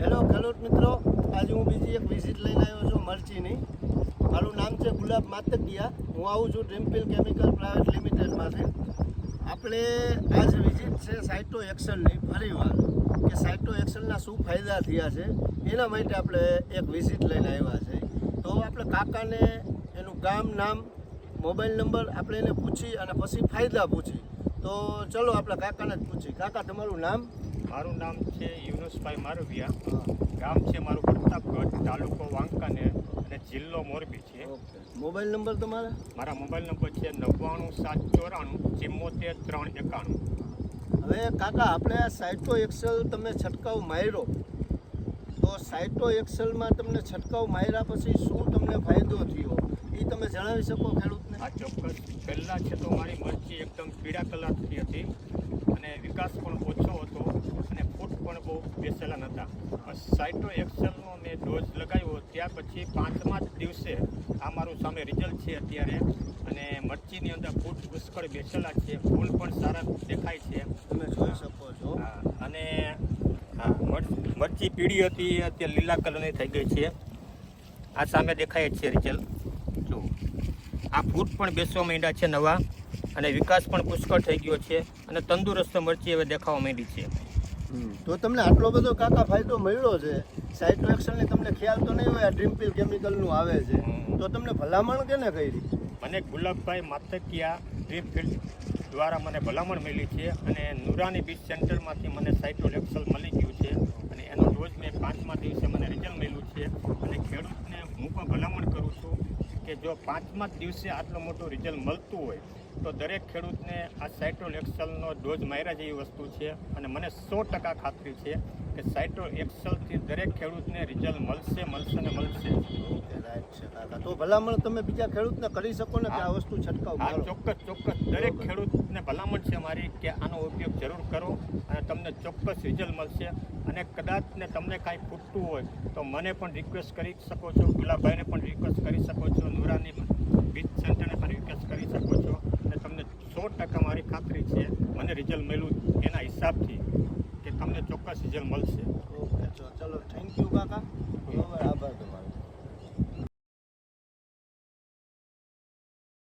Hello ખેડૂત મિત્રો. આજે હું બીજી એક વિઝિટ લઈને આવ્યો છું મરચીની. મારું નામ છે ગુલાબ માતકિયા હું આવું છું ડ્રીમફિલ કેમિકલ પ્રાઇવેટ લિમિટેડમાંથી આપણે આજ વિઝિટ છે સાઇટો એક્સલની ફરીવાર કે સાઇટો એક્સનના શું ફાયદા થયા છે, એના માટે આપણે એક વિઝિટ લઈને આવ્યા છે. તો આપણે કાકાને, એનું ગામ, નામ મોબાઈલ નંબર આપણે એને પૂછી અને પછી ફાયદા પૂછી. તો ચલો આપણે કાકાને જ પૂછી. કાકા, તમારું નામ? મારું નામ છે યુનુસભાઈ મારવિયા. ગામ છે મારું પ્રતાપગઢ તાલુકો વાંકાને અને જિલ્લો મોરબી છે. મોબાઈલ નંબર તમારા? મારા મોબાઈલ નંબર છે નવ્વાણું સાત ચોરાણું ચિમ્મોતેર ત્રણ એકાણું. હવે કાકા આપણે આ સાઇટો એક્સેલ તમે છંટકાવ માર્યો. તો સાઇટો એક્સેલમાં તમને છંટકાવ માર્યા પછી શું તમને ફાયદો થયો? એ તમે જણાવી શકો ખેડૂતને? આ ચોક્કસ. પહેલાં છે તો મારી મરચી એકદમ પીળા કલરથી હતી અને વિકાસ પણ ઓછો હતો અને ફૂટ પણ બહુ બેસેલા નહોતા સાઇટો એક્સેલનો મેં ડોઝ લગાવ્યો ત્યાર પછી પાંચમા જ દિવસે આ મારું સામે રિઝલ્ટ છે અત્યારે. અને મરચીની અંદર ફૂટ પુષ્કળ બેસેલા છે ફૂલ પણ સારા દેખાય છે. તમે જોઈ શકો છો. અને મરચી પીળી હતી એ અત્યારે લીલા કલરની થઈ ગઈ છે. આ સામે દેખાય છે રિઝલ્ટ. જો આ ફૂટ પણ બેસવા માંડ્યા છે નવા અને વિકાસ પણ પુષ્કળ થઈ ગયો છે અને તંદુરસ્ત મરચી હવે દેખાવા માંડી છે. તો તમને આટલો બધો કાકા ફાયદો મળ્યો છે? સાઇટો એક્સેલની તમને ખ્યાલ તો નહીં હોય આ ડ્રીમપિલ કેમિકલનું આવે છે. તો તમને ભલામણ કેને કરી? મને ગુલાબભાઈ માતકિયા ડ્રીમ ફિલ્ડ દ્વારા મને ભલામણ મળી છે અને નુરાની બીચ સેન્ટરમાંથી મને સાઇટોલેક્સલ મળી ગયું છે અને એનો રોજ મેં પાંચમા દિવસે મને રિઝલ્ટ મળ્યું છે. અને ખેડૂતને હું પણ ભલામણ કરું છું કે જો પાંચમા દિવસે આટલું મોટું રિઝલ્ટ મળતું હોય તો દરેક ખેડૂતને આ સાઇટ્રોલ એક્સલનો ડોઝ માર્યા જેવી વસ્તુ છે અને મને સો ટકા ખાતરી છે કે સાઇટ્રોલ એક્સલથી દરેક ખેડૂતને રિઝલ્ટ મળશે મળશે ને મળશે. તો ભલામણ તમે બીજા ખેડૂતને કરી શકો ને કે આ વસ્તુ છંટકાવ હા ચોક્કસ ચોક્કસ. દરેક ખેડૂતને ભલામણ છે મારી કે આનો ઉપયોગ જરૂર કરો અને તમને ચોક્કસ રિઝલ્ટ મળશે. અને કદાચ ને તમને કાંઈ ખૂટતું હોય તો મને પણ રિક્વેસ્ટ કરી શકો છો ગુલાબભાઈને પણ રિક્વેસ્ટ કરી શકો છો નુરાની બીચ સેન્ટરને પણ રિક્વેસ્ટ કરી શકો છો અને તમને સો ટકા મારી ખાતરી છે મને રિઝલ્ટ મળ્યું એના હિસાબથી કે તમને ચોક્કસ રિઝલ્ટ મળશે. ઓકે ચલો થેન્ક યુ કાકા.